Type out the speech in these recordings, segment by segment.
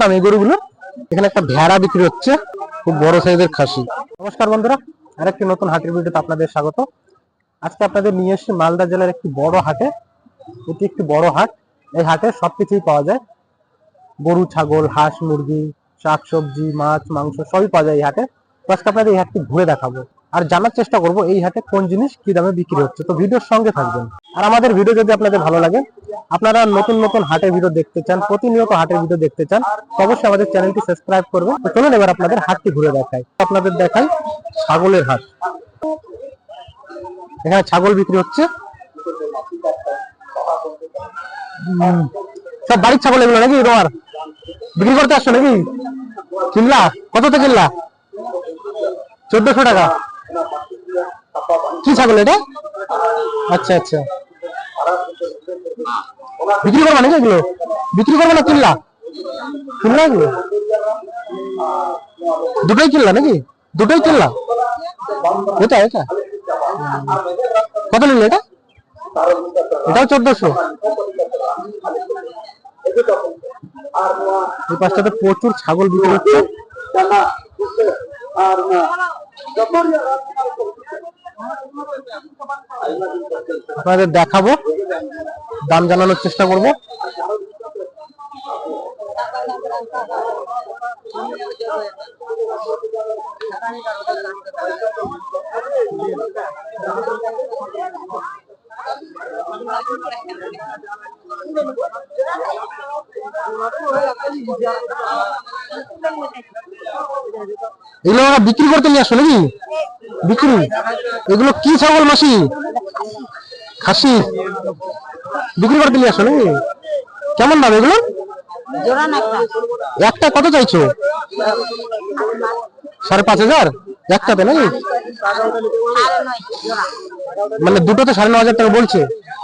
দাম এই গরুগুলো। এখানে একটা ভেড়া বিক্রি হচ্ছে, খুব বড় সাইজের খাসি। নমস্কার বন্ধুরা, আরেকটি নতুন হাটের ভিডিওতে আপনাদের স্বাগত। আজকে আপনাদের নিয়ে এসেছি মালদা জেলার একটি বড় হাটে। এটি একটি বড় হাট। এই হাটে সবকিছুই পাওয়া যায়। গরু, ছাগল, হাঁস, মুরগি শাকসবজি মাছ, মাংস সবই পাওয়া যায় এই হাটে। তো আজকে আপনাদের এই হাটটি ঘুরে দেখাবো। আর জানার চেষ্টা করব এই হাটে কোন জিনিস কি দামে বিক্রি হচ্ছে। তো ভিডিওর সঙ্গে থাকবেন। আর আমাদের ভিডিও যদি আপনাদের ভালো লাগে আপনারা নতুন নতুন হাটের ভিডিও দেখতে চান, প্রতিনিয়ত হাটের ভিডিও দেখতে চান অবশ্যই আমাদের চ্যানেলটি সাবস্ক্রাইব করবেন। চলুন এবার আপনাদের হাটটি ঘুরে দেখাই। আপনাদের দেখাই ছাগলের হাট। এখানে ছাগল বিক্রি হচ্ছে। সব বাড়ির ছাগল এগুলো নাকি, তোমার? বিক্রি করতে আসছো নাকি? কিনলা? কততে কিনলা? চোদ্দশো টাকা। কি ছাগল এটা? আচ্ছা আচ্ছা। বিক্রি করবা নাকি এগুলো? বিক্রি করব না কিনলা? কিনলা এগুলো? দুটোই কিনলা নাকি? দুটোই কিনলা? এটা এটা? কত নিল এটা? এটাও চোদ্দশো। এই পাশটাতে প্রচুর ছাগল বিক্রি হচ্ছে। আপনাদের দেখাবো দাম জানানোর চেষ্টা করব। এগুলো বিক্রি করতে নিয়ে আসো নাকি? বিক্রি? এগুলো কি ছাগল মাসি? খাসি? বিক্রি করে নিয়ে আসো নাকি কেমন দাম এগুলো? একটা কত চাইছো? সাড়ে পাঁচ হাজার? একটাতে নাকি মানে দুটোতে সাড়ে ন হাজার টাকা বলছে।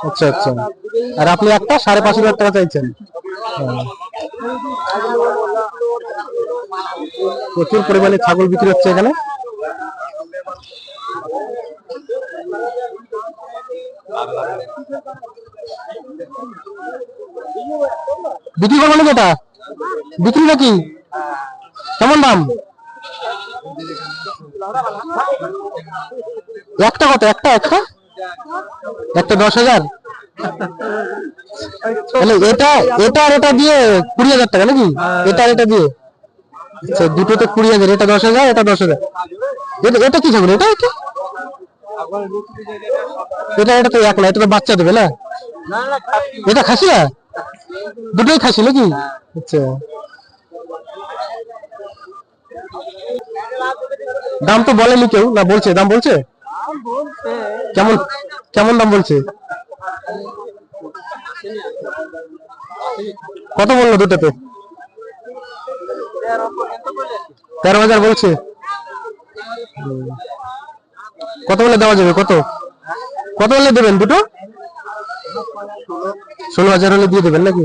আচ্ছা আচ্ছা। আর আপনি একটা সাড়ে পাঁচ হাজার টাকা চাইছেন। প্রচুর পরিমাণে ছাগল বিক্রি হচ্ছে এখানে। বিক্রি করব নাকি এটা বিক্রি নাকি? কেমন দাম? একটা কত? একটা একটা? একটা দশ হাজার? তাহলে এটা এটা আর এটা দিয়ে কুড়ি হাজার টাকা নাকি? এটা আর এটা দিয়ে? আচ্ছা দুটোতে কুড়ি হাজার, এটা দশ হাজার, এটা দশ হাজার। এটা কি ছাগল এটা এটা এটা এটা তো এক না, এটা তো বাচ্চা দেবে না? এটা খাসি না? দুটোই খাসি নাকি? আচ্ছা। দাম তো বলেনি কেউ না বলছে দাম বলছে? কেমন কেমন দাম বলছে? কত বলল দুটোতে? তেরো হাজার বলছে। কত বলে দেওয়া যাবে কত? কত বলে দেবেন দুটো? ষোলো হাজার হলে দিয়ে দেবেন নাকি?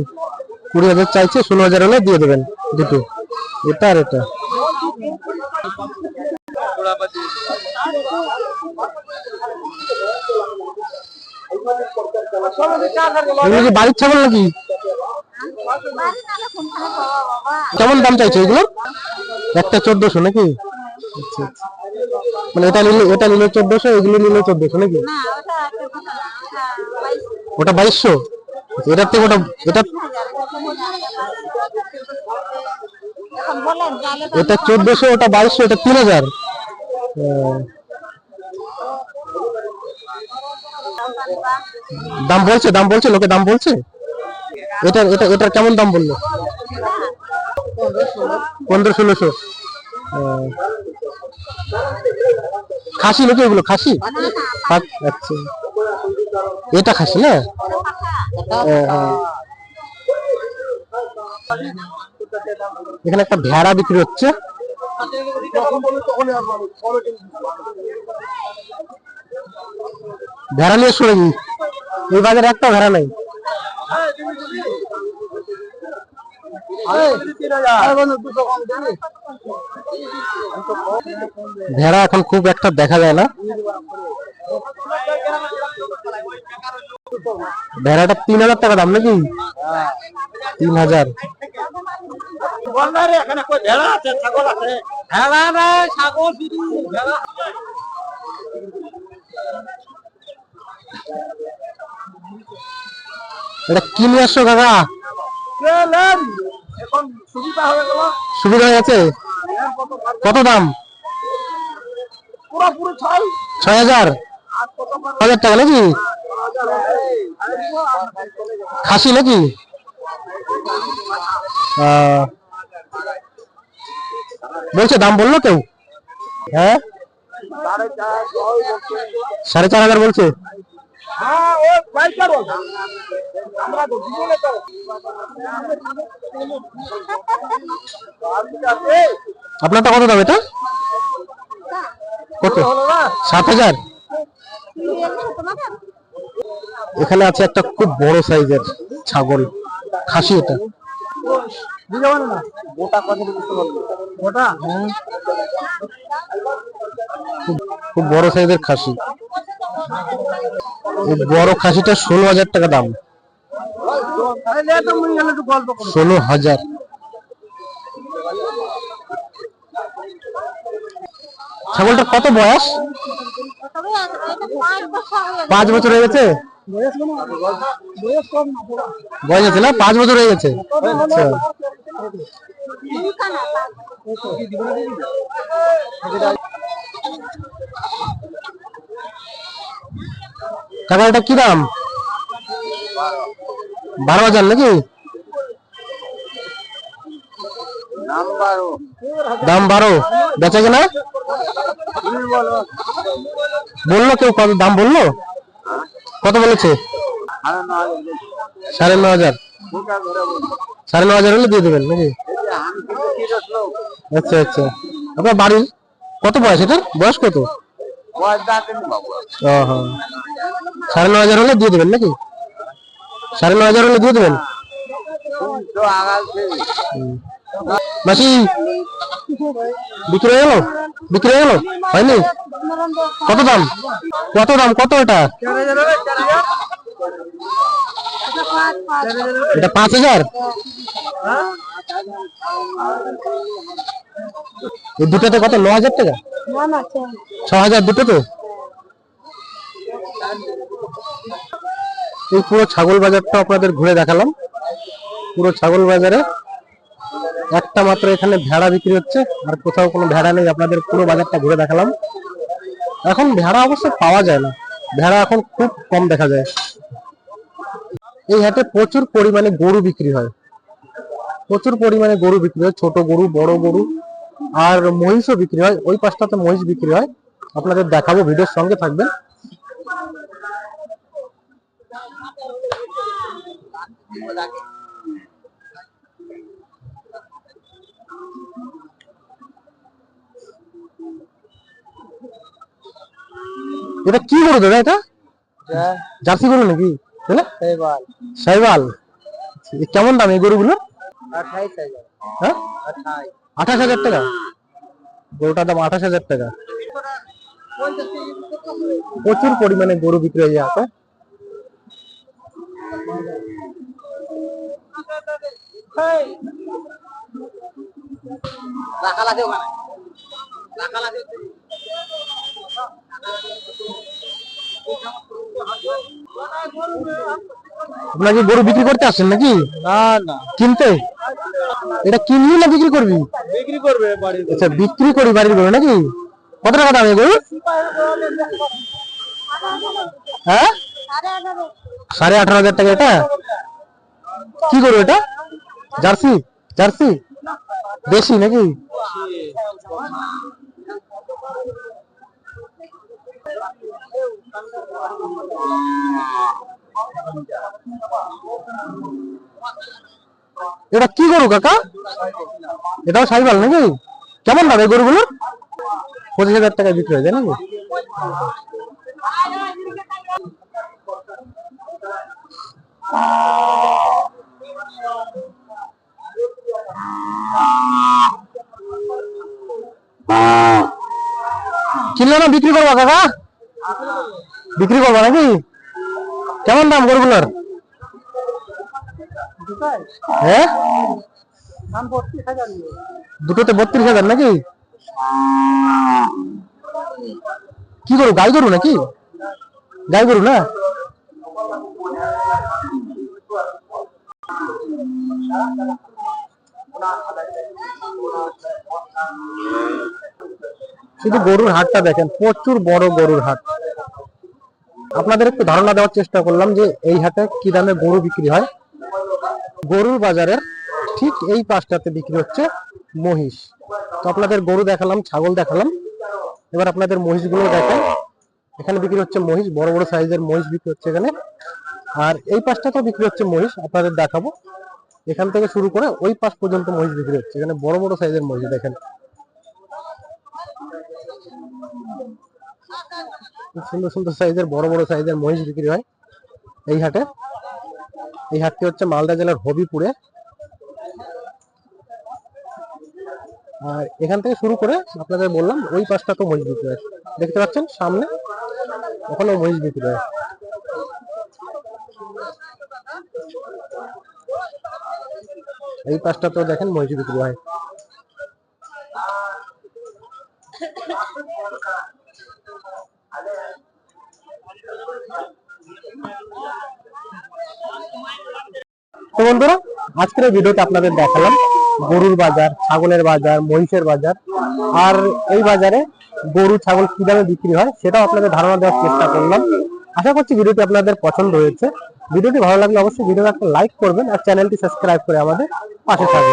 কুড়ি হাজার চাইছে, ষোলো হাজার হলে দিয়ে দেবেন দুটো। এটা আর এটা। বাড়ির ছাগল নাকি? কেমন দাম চাইছো এগুলো? একটা চোদ্দশো নাকি? আচ্ছা আচ্ছা। মানে এটা নিলে এটা নিলে চোদ্দশো, এগুলো নিলে চোদ্দশো নাকি না ওটা একটা কথা না, ওটা বাইশ ওটা বাইশশো? এটার থেকে ওটা এটা এটা চোদ্দশো, ওটা বাইশশো, এটা তিন হাজার। দাম বলছে দাম বলছে, লোকে দাম বলছে? এটা এটা এটার কেমন দাম বলল? পনেরো, ষোলোশো। খাসি নাকি ওগুলো? খাসি? আচ্ছা। এটা খাসি না। এখানে একটা ভেড়া বিক্রি হচ্ছে। ভেড়া নিয়ে নাকি এই বাজারে একটা ভেড়া নাই। ভেড়া এখন খুব একটা দেখা যায় না। ভেড়াটা তিন হাজার টাকা দাম নাকি? তিন হাজার। এটা কি নিয়ে আসছো কাকা সুবিধা হয়ে গেছে? কত দাম? পুরোপুরি ছয় হাজার? হাজার টাকা নাকি? খাসি নাকি? বলছে দাম বলল কেউ? হ্যাঁ? সাড়ে চার হাজার বলছে। আপনারটা কত দাম এটা? কত? সাত হাজার? এখানে আছে একটা খুব বড় সাইজের ছাগল খাসি এটা। খুব- বড় সাইজের খাসি। বড় খাসিটা ষোলো হাজার টাকা দাম। ষোলো হাজার। ছাগলটা কত বয়স? পাঁচ বছর হয়ে গেছে? বয়স আছে না? পাঁচ বছর হয়ে গেছে? আচ্ছা। কি দাম? বারো হাজার নাকি? দাম বারো। বেচা কেনা? বলল কেউ? কত দাম বলল? কত বলেছে? সাড়ে ন হাজার। সাড়ে ন হাজার হলে দিয়ে দেবেন নাকি? আচ্ছা আচ্ছা। আপনার বাড়ির কত বয়স এটার? বয়স কত? সাড়ে ন হাজার হলে দিয়ে দেবেন নাকি? সাড়ে ন হাজার হলে দিয়ে দেবেন? মাসি বিক্রি হয়ে গেল? বিক্রি হয়ে গেল? হয়নি? কত দাম? কত দাম? কত এটা? এটা পাঁচ হাজার? দুটোতে কত? ন হাজার টাকা? ছ হাজার দুটোতে এই পুরো ছাগল বাজারটা আপনাদের ঘুরে দেখালাম। পুরো ছাগল বাজারে একটা মাত্র এখানে ভেড়া বিক্রি হচ্ছে, আর কোথাও কোনো ভেড়া নেই, আপনাদের পুরো বাজারটা ঘুরে দেখালাম। এখন ভেড়া অবশ্য পাওয়া যায় না। ভেড়া এখন খুব কম দেখা যায়। এই হাটে প্রচুর পরিমাণে গরু বিক্রি হয়। প্রচুর পরিমাণে গরু বিক্রি হয়, ছোট গরু, বড় গরু, আর মহিষও বিক্রি হয়। ওই পাশটাতে মহিষ বিক্রি হয়। আপনাদের দেখাবো, ভিডিওর সঙ্গে থাকবেন। এটা কি গরু দাদা এটা? জার্সি গরু নাকি? সাইবাল। কেমন দাম এই গরুগুলো হ্যাঁ? আঠাশ হাজার টাকা? গরুটার দাম আঠাশ হাজার টাকা। প্রচুর পরিমাণে গরু বিক্রি হয়ে যাচ্ছে রাখা লাগে ওখানে রাখা লাগে আপনার কি গরু বিক্রি করতে আসছেন নাকি? না না। কিনতে? এটা কিনলি না বিক্রি করবি? বিক্রি করবে বাড়িতে আচ্ছা বিক্রি করি বাড়ির গরু নাকি? কত টাকা দাম গরু হ্যাঁ? সাড়ে আঠারো হাজার টাকা এটা? কি গরু এটা? জার্সি? জার্সি? দেশি নাকি? এটা কি গরু, কাকা? এটাও সাইবাল নাকি? কেমন দাম এই গরুগুলো? পঁচিশ হাজার টাকায় বিক্রি হয়ে যায় নাকি? কিনলে না বিক্রি করবা, কাকা? বিক্রি করবা নাকি? কেমন দাম গরুগুলোর? হ্যাঁ? দুটোতে বত্রিশ হাজার নাকি? কি গরু, গাই গরু নাকি? গাই গরু না? শুধু গরুর হাটটা দেখেন, প্রচুর বড় গরুর হাট। আপনাদের একটু ধারণা দেওয়ার চেষ্টা করলাম যে এই হাটে কি দামে গরু বিক্রি হয়। গরুর বাজারের ঠিক এই পাশটাতে বিক্রি হচ্ছে মহিষ। তো আপনাদের গরু দেখালাম, ছাগল দেখালাম। এবার আপনাদের মহিষগুলো দেখেন। এখানে বিক্রি হচ্ছে মহিষ, বড় বড় সাইজের মহিষ বিক্রি হচ্ছে এখানে। আর এই পাশটাতে বিক্রি হচ্ছে মহিষ, আপনাদের দেখাবো। এখান থেকে শুরু করে ওই পাশ পর্যন্ত মহিষ বিক্রি হচ্ছে। এখানে বড় বড় সাইজের মহিষ দেখেন। সুন্দর সুন্দর সাইজের, বড় বড় সাইজের মহিষ বিক্রি হয় এই হাটে। এই হাটটি হচ্ছে মালদা জেলার হবিপুরে। আর এখান থেকে শুরু করে আপনাদের বললাম, ওই পাশটা তো মহিষ বিক্রি হয় দেখতে পাচ্ছেন, সামনে ওখানেও মহিষ বিক্রি হয় এই পাশটা তো দেখেন মহিষ বিক্রি হয় তো বন্ধুরা, আজকের এই ভিডিওতে আপনাদের দেখালাম গরুর বাজার, ছাগলের বাজার, মহিষের বাজার। আর এই বাজারে গরু, ছাগল কি দামে বিক্রি হয় সেটাও আপনাদের ধারণা দেওয়ার চেষ্টা করলাম। আশা করছি ভিডিওটি আপনাদের পছন্দ হয়েছে। ভিডিওটি ভালো লাগলে অবশ্যই ভিডিওতে একটা লাইক করবেন আর চ্যানেলটি সাবস্ক্রাইব করে আমাদের পাশে থাকবেন।